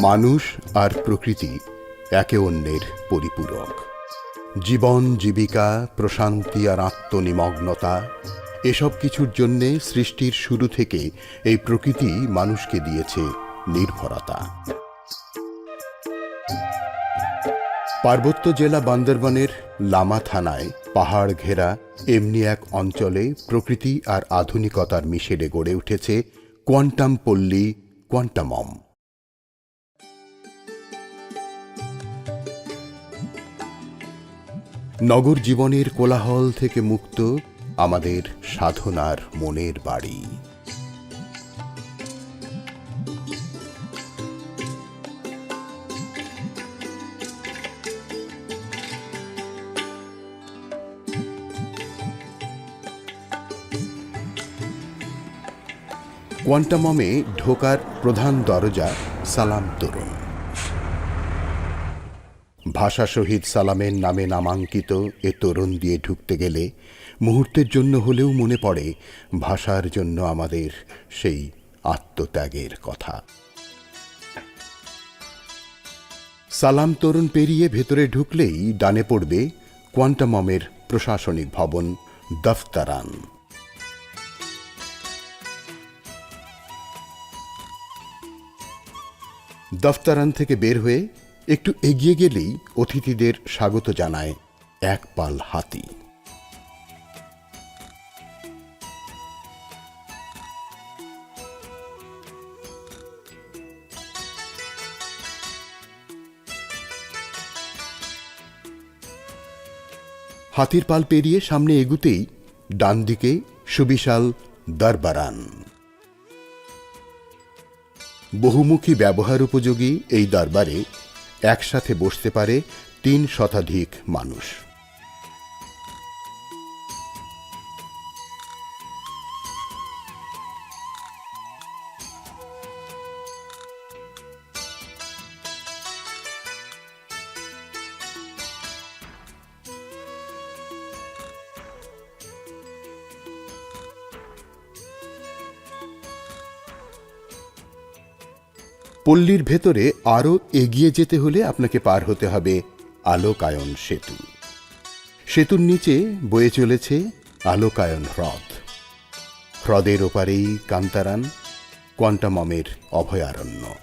মানুষ আর প্রকৃতি একে অন্যের পরিপূরক। জীবন, জীবিকা, প্রশান্তি আর আত্মনিমগ্নতা, এসব কিছুর জন্যে সৃষ্টির শুরু থেকে এই প্রকৃতি মানুষকে দিয়েছে নির্ভরতা। পার্বত্য জেলা বান্দরবনের লামা থানায় পাহাড় ঘেরা এমনি এক অঞ্চলে প্রকৃতি আর আধুনিকতার মিশেলে গড়ে উঠেছে কোয়ান্টাম পল্লী, কোয়ান্টামম। নগর জীবনের কোলাহল থেকে মুক্ত আমাদের সাধনার মনের বাড়ি। কোয়ান্টামমে ঢোকার প্রধান দরজা সালাম তরুণ। ভাষা শহীদ সালামের নামে নামাঙ্কিত এ তরুণ দিয়ে ঢুকতে গেলে মুহূর্তের জন্য হলেও মনে পড়ে ভাষার জন্য আমাদের সেই আত্মত্যাগের কথা। সালাম তরুণ পেরিয়ে ভেতরে ঢুকলেই ডানে পড়বে কোয়ান্টামমের প্রশাসনিক ভবন দফতারান। দফতারান থেকে বের হয়ে একটু এগিয়ে গেলেই অতিথিদের স্বাগত জানায় এক পাল হাতি। হাতির পাল পেরিয়ে সামনে এগুতেই ডান দিকে সুবিশাল দরবারান। বহুমুখী ব্যবহার উপযোগী এই দরবারে একসাথে বসতে পারে তিন শতাধিক মানুষ। পল্লীর ভেতরে আরও এগিয়ে যেতে হলে আপনাকে পার হতে হবে আলোকায়ন সেতু। সেতুর নিচে বয়ে চলেছে আলোকায়ন হ্রদ। হ্রদের ওপারেই কান্তারান কোয়ান্টামের অভয়ারণ্য।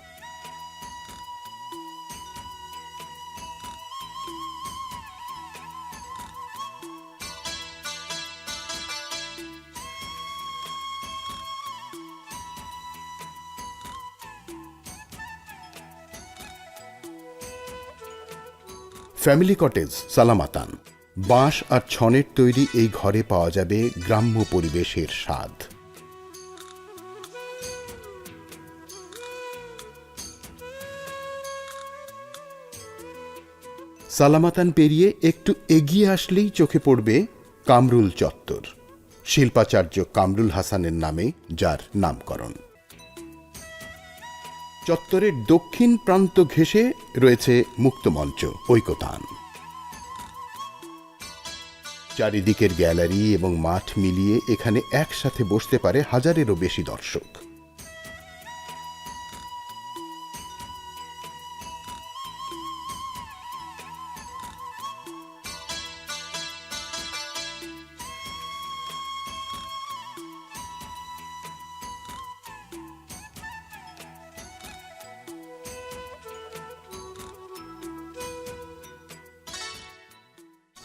ফ্যামিলি কটেজ সালামাতান। বাঁশ আর ছনের তৈরি এই ঘরে পাওয়া যাবে গ্রাম্য পরিবেশের স্বাদ। সালামাতান পেরিয়ে একটু এগিয়ে আসলেই চোখে পড়বে কামরুল চত্বর। শিল্পাচার্য কামরুল হাসানের নামে, যার নামকরণ। চত্বরের দক্ষিণ প্রান্ত ঘেঁষে রয়েছে মুক্তমঞ্চ, ঐকতান। চারিদিকের গ্যালারি এবং মাঠ মিলিয়ে এখানে একসাথে বসতে পারে হাজারেরও বেশি দর্শক।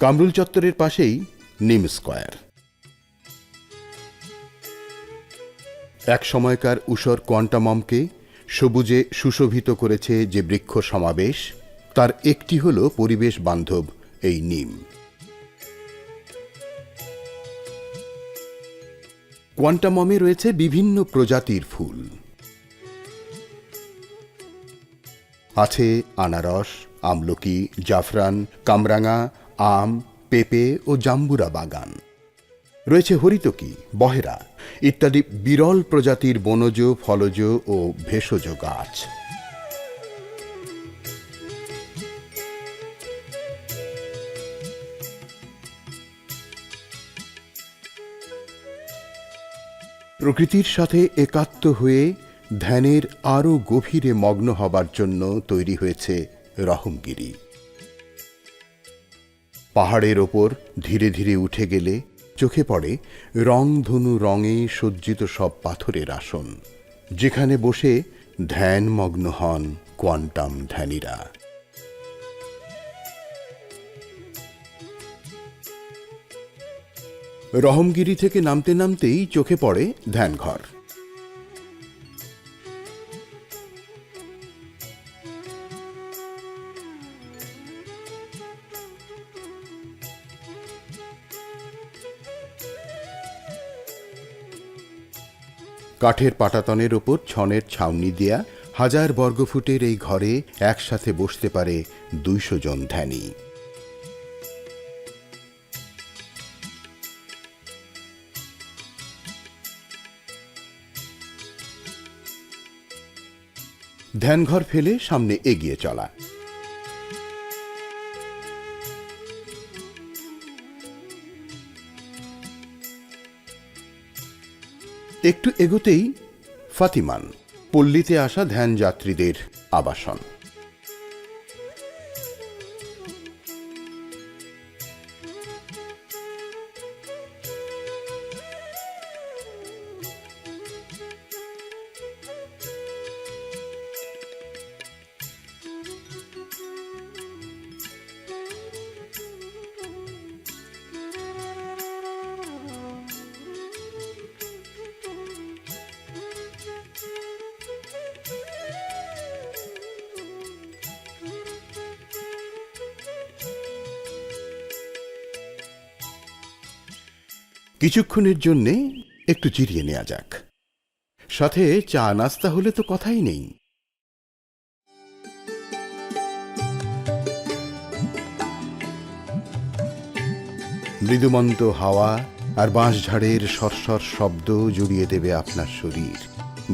কামরুল চত্বরের পাশেই নিম স্কয়ার। এক সময়কার উষর কোয়ান্টামমকে সবুজে সুশোভিত করেছে যে বৃক্ষ সমাবেশ, তার একটি হল পরিবেশ বান্ধব এই নিম। কোয়ান্টামমে রয়েছে বিভিন্ন প্রজাতির ফুল। আছে আনারস, আমলকি, জাফরান, কামরাঙা আম, পেঁপে ও জাম্বুরা বাগান। রয়েছে হরিতকি, বহেরা ইত্যাদি বিরল প্রজাতির বনজ, ফলজ ও ভেষজ গাছ। প্রকৃতির সাথে একাত্ম হয়ে ধ্যানের আরও গভীরে মগ্ন হবার জন্য তৈরি হয়েছে রহমগিরি। পাহাড়ের ওপর ধীরে ধীরে উঠে গেলে চোখে পড়ে রংধনু রঙে সজ্জিত সব পাথরের আসন, যেখানে বসে ধ্যানমগ্ন হন কোয়ান্টাম ধ্যানীরা। রহমগিরি থেকে নামতে নামতেই চোখে পড়ে ধ্যানঘর। কাঠের পাটাতনের ওপর ছনের ছাউনি দেয়া, হাজার বর্গফুটের এই ঘরে একসাথে বসতে পারে দুইশো জন ধ্যানী। ধ্যানঘর ফেলে সামনে এগিয়ে চলা। একটু এগোতেই ফাতিমান পল্লীতে আসা ধ্যান যাত্রীদের আবাসন। কিছুক্ষণের জন্যে একটু জিরিয়ে নেওয়া যাক। সাথে চা নাস্তা হলে তো কথাই নেই। মৃদুমন্ত হাওয়া আর বাঁশঝাড়ের সরসর শব্দ জুড়িয়ে দেবে আপনার শরীর।